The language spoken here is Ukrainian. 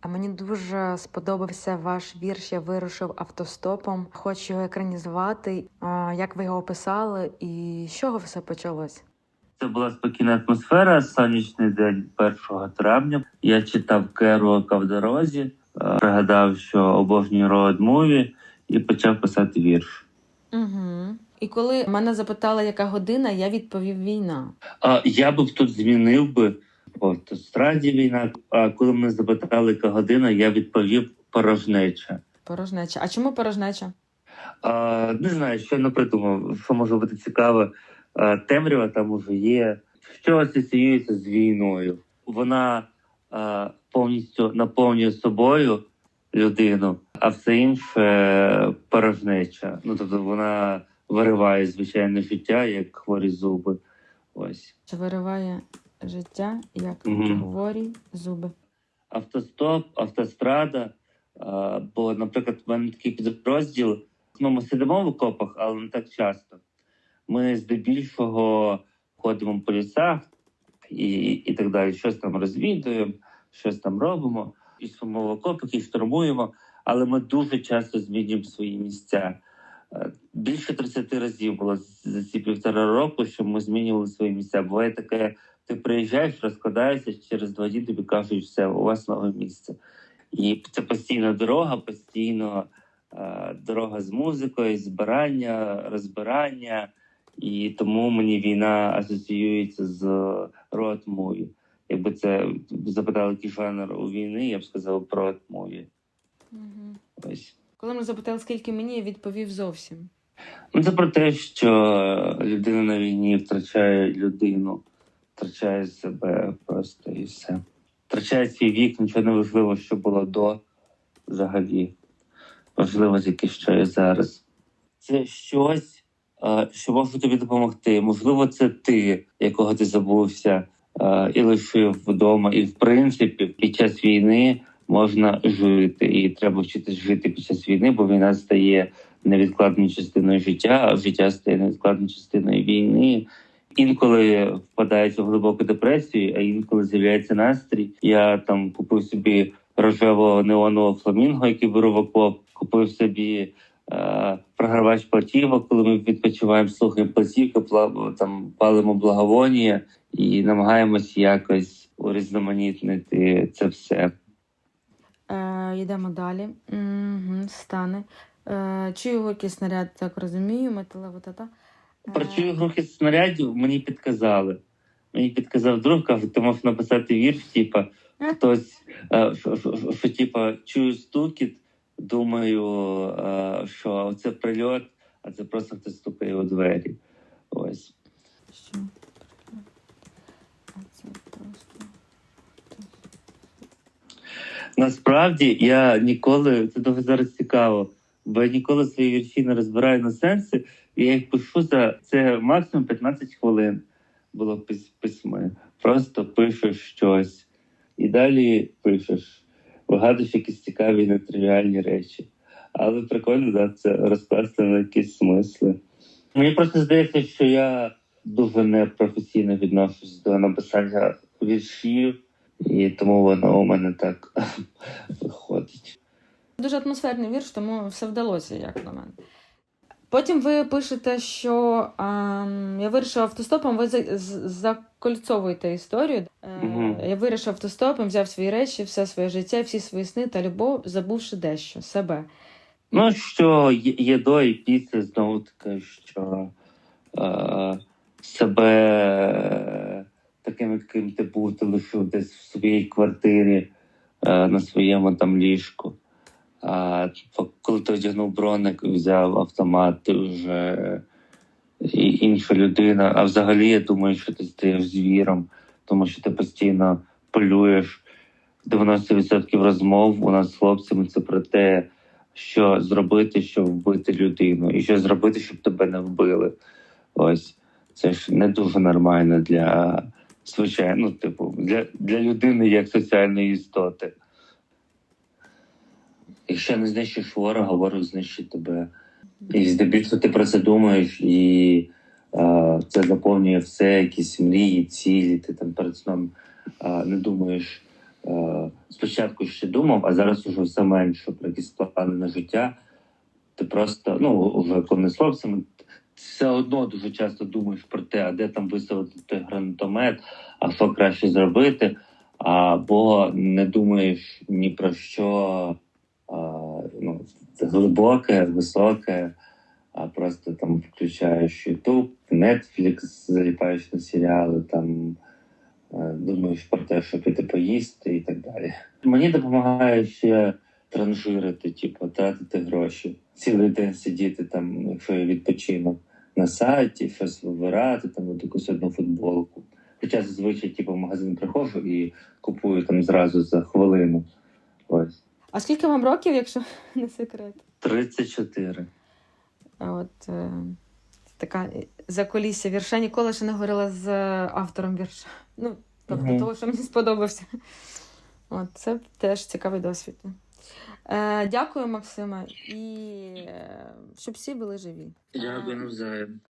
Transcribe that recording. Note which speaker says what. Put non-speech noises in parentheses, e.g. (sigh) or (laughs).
Speaker 1: А мені дуже сподобався ваш вірш. Я вирушив автостопом. Хочу його екранізувати. Як ви його описали, і з чого все почалось?
Speaker 2: Це була спокійна атмосфера. Сонячний день 1 травня. Я читав Керуака в дорозі, пригадав, що обожнюю роад муві, і почав писати вірш.
Speaker 1: Угу. І коли мене запитали, яка година, я відповів війна.
Speaker 2: А я би тут змінив би от страді війна. А коли мене запитали, яка година, я відповів порожнеча.
Speaker 1: Порожнеча. А чому порожнеча?
Speaker 2: А, не знаю, що я не придумав, що може бути цікаве. А, темрява там уже є. Що асоціюється з війною? Вона а, повністю наповнює собою людину, а все інше порожнеча. Ну тобто вона вириває звичайне життя, як хворі зуби. Ось.
Speaker 1: Чи вириває життя, як
Speaker 2: Мгм.
Speaker 1: хворі зуби?
Speaker 2: автостоп, автострада. Бо, наприклад, в мене такий підрозділ. Ну, ми сидимо в окопах, але не так часто. Ми здебільшого ходимо по лісах і, і так далі. Щось там розвідуємо, щось там робимо, і спимо в окопах, і штурмуємо. Але ми дуже часто змінюємо свої місця. Е, Більше 30 разів було за ці півтора року, що ми змінювали свої місця. Буває таке, ти приїжджаєш, розкладаєшся, через два дні тобі кажуть, все, у вас нове місце. І це постійна дорога, постійно е, дорога з музикою, збирання, розбирання. І тому мені війна асоціюється з роад мові. Якби це запитали, який жанр у війни, я б сказав про роад мові.
Speaker 1: Угу.
Speaker 2: Ось.
Speaker 1: Коли мене запитали, скільки мені, я відповів зовсім.
Speaker 2: Ну, це про те, що людина на війні втрачає людину, втрачає себе просто і все. Втрачає свій вік, нічого не важливо, що було до взагалі. Важливо тільки, що є зараз. Це щось, е, що може тобі допомогти. Можливо, це ти, якого ти забувся е, і лишив вдома. І в принципі, під час війни можна жити. І треба вчитись жити під час війни, бо війна стає невідкладною частиною життя, а життя стає невідкладною частиною війни. Інколи впадають у глибоку депресію, а інколи з'являється настрій. Я там купив собі рожевого неонового фламінго, який беру в окоп, купив собі е, програвач платівок, коли ми відпочиваємо, слухаємо платівки, пла- там палимо благовонія і намагаємось якось урізноманітнити це все.
Speaker 1: Е, йдемо далі. Угу, стане. Е, чую гулький снаряд, так розумію, металева тата. Е,
Speaker 2: Про снарядів мені підказали. Мені підказав друг, каже, ти можеш написати вірш, типа хтось, е, що, типа, чую стукіт, думаю, е, що це прильот, а це просто хтось стукає у двері. Ось.
Speaker 1: Що? А це просто.
Speaker 2: Насправді я ніколи, це дуже зараз цікаво, бо я ніколи свої вірші не розбираю на сенси, і я їх пишу за це максимум 15 хвилин було пис- письми. Просто пишеш щось і далі пишеш, вигадуєш якісь цікаві нетривіальні речі. Але прикольно, да, це розкласти на якісь смисли. Мені просто здається, що я дуже непрофесійно відношусь до написання віршів, і тому воно у мене так.
Speaker 1: Дуже атмосферний вірш, тому все вдалося, як на мене. Потім ви пишете, що ем, я вирішив автостопом, ви закольцовуєте історію. Е, Я вирішив автостопом, взяв свої речі, все своє життя, всі свої сни та любов, забувши дещо себе.
Speaker 2: Ну, що є, є до і після, знову таки, що е, себе таким, яким ти був, ти лишив десь в своїй квартирі е, на своєму там ліжку. А коли ти одягнув броник, взяв автомат, ти вже інша людина. А взагалі я думаю, що ти стаєш звіром, тому що ти постійно полюєш. 90% розмов у нас з хлопцями це про те, що зробити, щоб вбити людину, і що зробити, щоб тебе не вбили. Ось це ж не дуже нормально для звичайно, ну, типу, для, для людини як соціальної істоти. Якщо не знищиш ворога, ворог знищить тебе. І здебільшого ти про це думаєш, і е, це заповнює все, якісь мрії, цілі. Ти там перед сном е, не думаєш е, спочатку ще думав, а зараз уже все менше про якісь плани на життя. Ти просто, ну, вже хлопцями, все одно дуже часто думаєш про те, а де там виставити той гранатомет, а що краще зробити, або не думаєш ні про що глибоке, високе, а просто там включаєш YouTube, Netflix, заліпаєш на серіали, там е, думаєш про те, що піти поїсти і так далі. Мені допомагає ще транжирити, типу, тратити гроші. Цілий день сидіти там, якщо я відпочинок на сайті, щось вибирати, там якусь одну футболку. Хоча зазвичай типу, в магазин приходжу і купую там зразу за хвилину. Ось.
Speaker 1: А скільки вам років, якщо (laughs) не секрет?
Speaker 2: 34.
Speaker 1: От е, така закулісся вірша. Ніколи ще не говорила з автором вірша. Ну, тобто
Speaker 2: Мгм.
Speaker 1: того, що мені сподобався. От, це теж цікавий досвід. Е, дякую, Максима, і е, щоб всі були живі.
Speaker 2: Дякую навзаєм.